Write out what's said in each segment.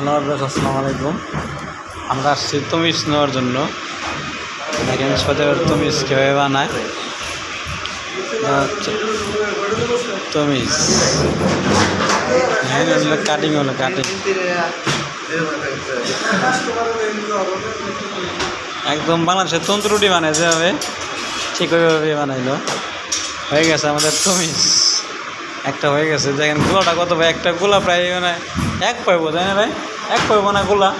Hello Abbas আসসালামু আলাইকুম। আমরা আসছি তমিজ নেওয়ার জন্য। দেখেন সদের তমিজ কীভাবে বানায়। হ্যাঁ কাটিং হলো কাটিং একদম বাংলাদেশের তন্ত্র রুটি বানায় যেভাবে, ঠিক ওইভাবে বানাইলো। হয়ে গেছে আমাদের তমিজ। একটা হয়ে গেছে। দেখেন গোলাটা কত ভাই? একটা গোলা প্রায় মানে এক পাইব, তাই না ভাই? এক পাইব না গোলা?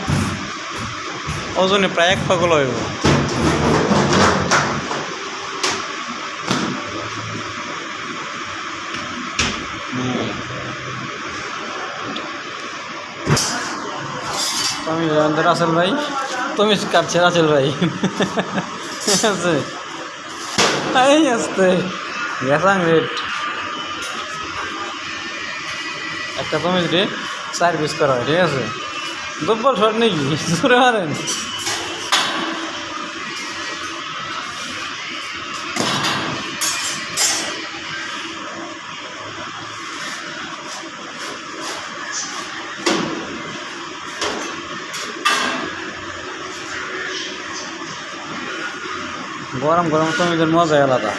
ওজনে প্রায় এক পা গোলা হইব। তুমি রাসেল ভাই? তুমি কাটছে রাসেল ভাই। আছে। আসতে গেছাং রেট। একটা চার পিস করা হয়, ঠিক আছে? দুব্বল শট নাকি? জোরে মারেন। গরম গরম তমিজের মজাই আলাদা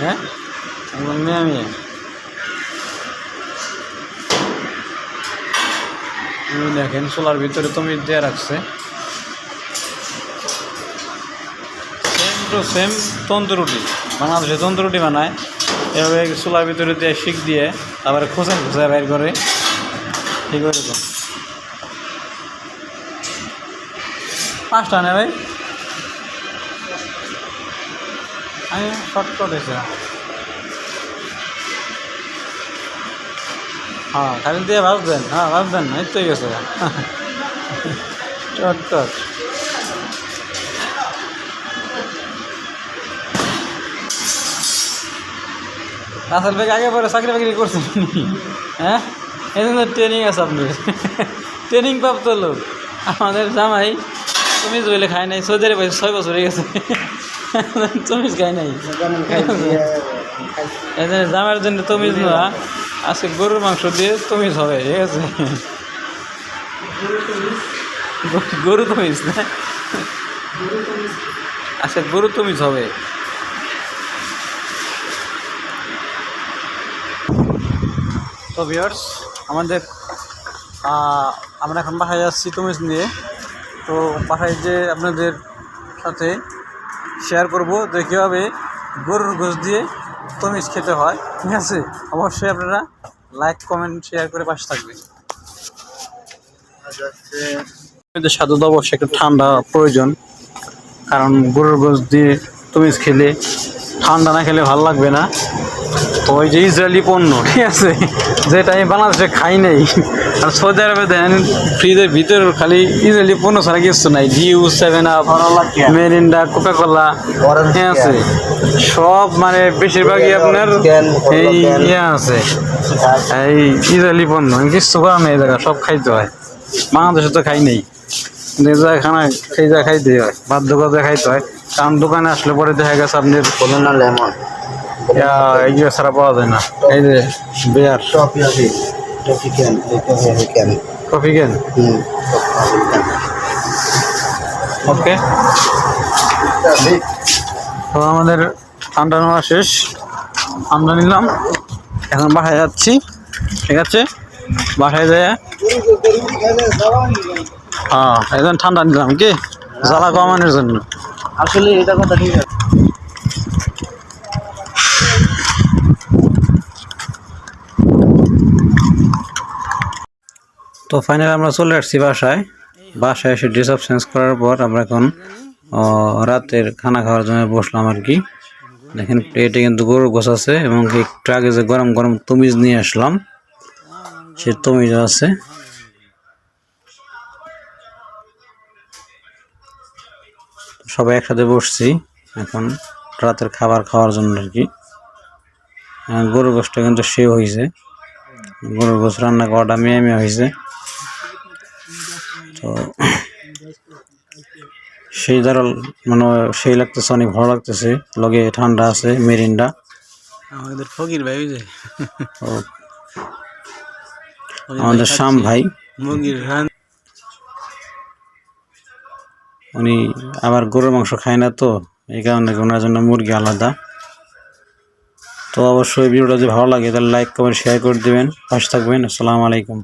হ্যাঁ? মেয়ে মেয়ে দেখেন, সোলার ভিতরে তুমি দিয়ে রাখছে। সেম টু সেম তন্তু রুটি। বাংলাদেশে তন্তু রুটি বানায়। এভাবে সোলার ভিতরে দিয়ে শিক দিয়ে তারপরে খোঁচায় খোঁচায় বাইর করে। ঠিক ওইরকম। পাঁচটা নে ভাই। আমি শর্টকট এসে হ্যাঁ খালি দিয়ে ভাববেন হ্যাঁ ভাববেন এই তো গেছে। শর্টকট রাসেল বেগ আগে পরে চাকরি বাকরি করছেন হ্যাঁ? এই জন্য ট্রেনিং আছে আপনার ট্রেনিং প্রাপ্ত লোক। আমাদের জামাই তুমি বলে খায় নাই সৌদি আরবে ছয় বছর হয়ে গেছে। তমিজ খায় নাই। এই জন্য জামাইয়ের জন্য তমিজ নেওয়া আজকে গরুর মাংস দিয়ে তমিজ হবে, ঠিক আছে? গরু- না? আজকে গরু তমিজ হবে। তো ভিউয়ার্স আমাদের আমরা এখন বাসায় যাচ্ছি তমিজ নিয়ে। তো বাসায় যে আপনাদের সাথে শেয়ার করব, যে কীভাবে গরুর গোশ দিয়ে তমিজ খেতে হয়। ঠিক আছে? অবশ্যই আপনারা লাইক কমেন্ট শেয়ার করে পাশে থাকবেন। সাধু তো অবশ্যই একটু ঠান্ডা প্রয়োজন। কারণ গরুর গোশ দিয়ে তমিজ খেলে ঠান্ডা না খেলে ভালো লাগবে না। তো ওই যে ইসরায়েলি পণ্য ঠিক আছে? যেটা আমি বাংলাদেশে খাই নাই। আর সৌদি আরবে দেন ফ্রিজের ভিতর খালি ইসরায়েলি পণ্য ছাড়া কিছু নাই। Dew Seven Up Mirinda Coca Cola ঠিক আছে? সব মানে বেশিরভাগই আপনার এই ইয়ে আছে। এই ইসরায়েলি পণ্য কিছু করার নেই জায়গা সব খাইতে হয়। বাংলাদেশে তো খাই নেই। জায়গায় খানা সেই যা খাইতে হয় বাধ্য করে খাইতে হয়। কারণ দোকানে আসলে পরে দেখা গেছে আপনার না লেমন। এগুলো ছাড়া পাওয়া যায় না। এই যে বেয়ার। টফি আছে toffee can toffee can coffee কেন? ওকে। তো আমাদের ঠান্ডা নেওয়া শেষ। ঠান্ডা নিলাম। এখন বাসায় যাচ্ছি। ঠিক আছে? বাসায় যায় হ্যাঁ এখন ঠান্ডা নিলাম কি? জ্বালা কমানোর জন্য। আসলে এটা কথা ঠিক আছে। তো ফাইনালি আমরা চলে আসছি বাসায়। বাসায় এসে ড্রেস আপ চেঞ্জ করার পর আমরা এখন রাতের খানা খাওয়ার জন্য বসলাম আর কি। দেখেন প্লেটে কিন্তু গরুর গোছ আছে এবং আগে যে গরম গরম তমিজ নিয়ে আসলাম, সে তমিজ আছে। সবাই একসাথে বসছি এখন রাতের খাবার খাওয়ার জন্য আর কি। গরুর গোছটা কিন্তু সেও হয়েছে গরুর গোছ রান্না করাটা মেয়ে মেয়ে হয়েছে তো সেই দ্বারা মানে সেই লাগতেছে অনেক ভালো লাগতেছে। লগে ঠান্ডা আছে মেরিন্ডা। আমাদের ফকির ভাই যে আমাদের শ্যাম ভাই। মুরগির উনি আবার গরুর মাংস খায় না তো, এই কারণে ওনার জন্য মুরগি আলাদা। তো অবশ্যই ভিডিওটা যদি ভালো লাগে তাহলে লাইক কমেন্ট শেয়ার করে দেবেন। পাশে থাকবেন। আসসালামু আলাইকুম।